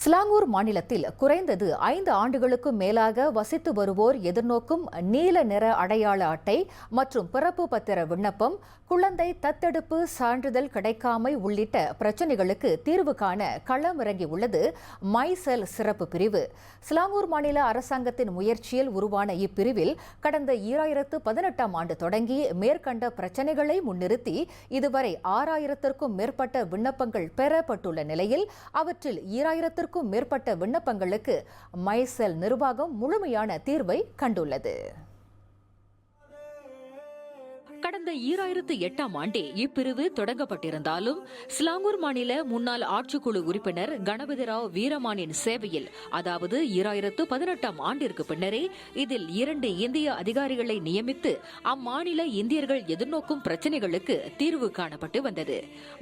Selangor மாநிலத்தில் குறைந்தது ஐந்து ஆண்டுகளுக்கும் மேலாக வசித்து வருவோர் எதிர்நோக்கும் நீல நிற அடையாள அட்டை மற்றும் பிறப்பு பத்திர விண்ணப்பம் குழந்தை தத்தெடுப்பு சான்றிதழ் கிடைக்காமை உள்ளிட்ட பிரச்சினைகளுக்கு தீர்வு காண களமிறங்கியுள்ளது மை மைசெல் சிறப்பு பிரிவு. சிலாங்கூர் மாநில அரசாங்கத்தின் முயற்சியில் உருவான இப்பிரிவில் கடந்த ஈராயிரத்து பதினெட்டாம் ஆண்டு தொடங்கி மேற்கண்ட பிரச்சினைகளை முன்னிறுத்தி இதுவரை ஆறாயிரத்திற்கும் மேற்பட்ட விண்ணப்பங்கள் பெறப்பட்டுள்ள நிலையில் அவற்றில் ஈராயிரத்திற்கும் மேற்பட்ட விண்ணப்பங்களுக்கு மைசெல் நிர்வாகம் முழுமையான தீர்வை கண்டுள்ளது. கடந்த ஈராயிரத்து எட்டாம் ஆண்டே இப்பிரிவு தொடங்கப்பட்டிருந்தாலும் ஸ்லாங்கூர் மாநில முன்னாள் ஆட்சிக்குழு உறுப்பினர் கணபதிராவ் வீரமானின் சேவையில் அதாவது ஈராயிரத்து பதினெட்டாம் ஆண்டிற்கு பின்னரே இதில் இரண்டு இந்திய அதிகாரிகளை நியமித்து அம்மாநில இந்தியர்கள் எதிர்நோக்கும் பிரச்சினைகளுக்கு தீர்வு காணப்பட்டு வந்தது.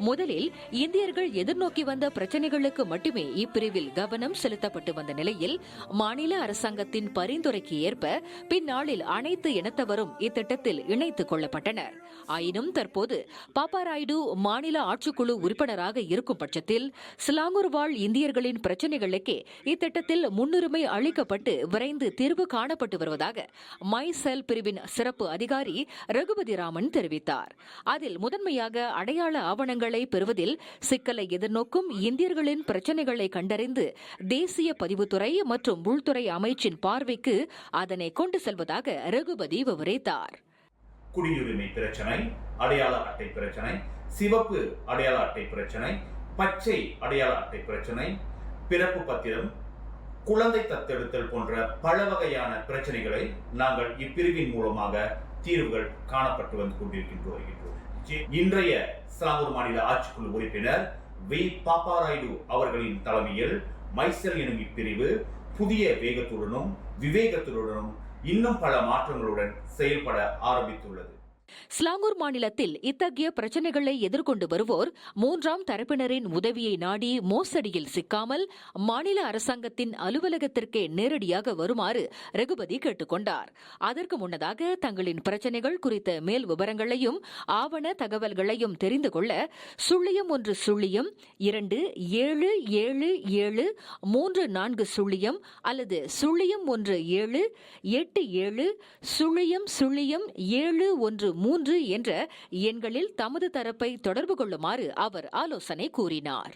முதலில் இந்தியர்கள் எதிர்நோக்கி வந்த பிரச்சினைகளுக்கு மட்டுமே இப்பிரிவில் கவனம் செலுத்தப்பட்டு வந்த நிலையில் மாநில அரசாங்கத்தின் பரிந்துரைக்கு ஏற்ப பின்னாளில் அனைத்து இனத்தவரும் இத்திட்டத்தில் இணைத்துக் கொள்ளப்பட்டனர். ஆயினும் தற்போது பாப்பாராயுடு மாநில ஆட்சிக்குழு உறுப்பினராக இருக்கும் பட்சத்தில் சிலாங்கூர் வாழ் இந்தியர்களின் பிரச்சினைகளுக்கே இத்திட்டத்தில் முன்னுரிமை அளிக்கப்பட்டு விரைந்து தீர்வு காணப்பட்டு வருவதாக மை செல் பிரிவின் சிறப்பு அதிகாரி ரகுபதி ராமன் தெரிவித்தார். அதில் முதன்மையாக அடையாள ஆவணங்களை பெறுவதில் சிக்கலை எதிர்நோக்கும் இந்தியர்களின் பிரச்சினைகளை கண்டறிந்து தேசிய பதிவுத்துறை மற்றும் உள்துறை அமைச்சின் பார்வைக்கு அதனை கொண்டு செல்வதாக ரகுபதி விவரித்தார். குடியுரிமை பிரச்சனை அடையாள அட்டை பிரச்சனை சிவப்பு அடையாள அட்டை பிரச்சனை பச்சை அடையாள அட்டை பிரச்சனை பிறப்பு பத்திரம் குழந்தை தத்தெடுத்தல் போன்ற பல வகையான பிரச்சனைகளை நாங்கள் இப்பிரிவின் மூலமாக தீர்வுகள் காணப்பட்டு வந்து கொண்டிருக்கின்ற வருகின்றோம் இன்றைய சிலாங்கூர் மாநில ஆட்சிக்குழு உறுப்பினர் வி. பாப்பாராயுடு அவர்களின் தலைமையில் மைசல் எனும் இப்பிரிவு புதிய வேகத்துடனும் விவேகத்துடனும் இன்னும் பல மாற்றங்களுடன் செயல்பட ஆரம்பித்துள்ளது. ஸ்லாங்கூர் மாநிலத்தில் இத்தகைய பிரச்சினைகளை எதிர்கொண்டு வருவோர் மூன்றாம் தரப்பினரின் உதவியை நாடி மோசடியில் சிக்காமல் மாநில அரசாங்கத்தின் அலுவலகத்திற்கே நேரடியாக வருமாறு ரகுபதி கேட்டுக்கொண்டார். அதற்கு முன்னதாக தங்களின் பிரச்சினைகள் குறித்த மேல் விவரங்களையும் ஆவண தகவல்களையும் தெரிந்து கொள்ள சுள்ளியம் ஒன்று சுள்ளியம் இரண்டு ஏழு ஏழு ஏழு மூன்று நான்கு சுள்ளியம் அல்லது சுள்ளியம் ஒன்று ஏழு எட்டு ஏழு சுழியம் சுள்ளியம் ஏழு ஒன்று மூன்று என்ற எண்களில் தமது தரப்பை தொடர்பு கொள்ளுமாறு அவர் ஆலோசனை கூறினார்.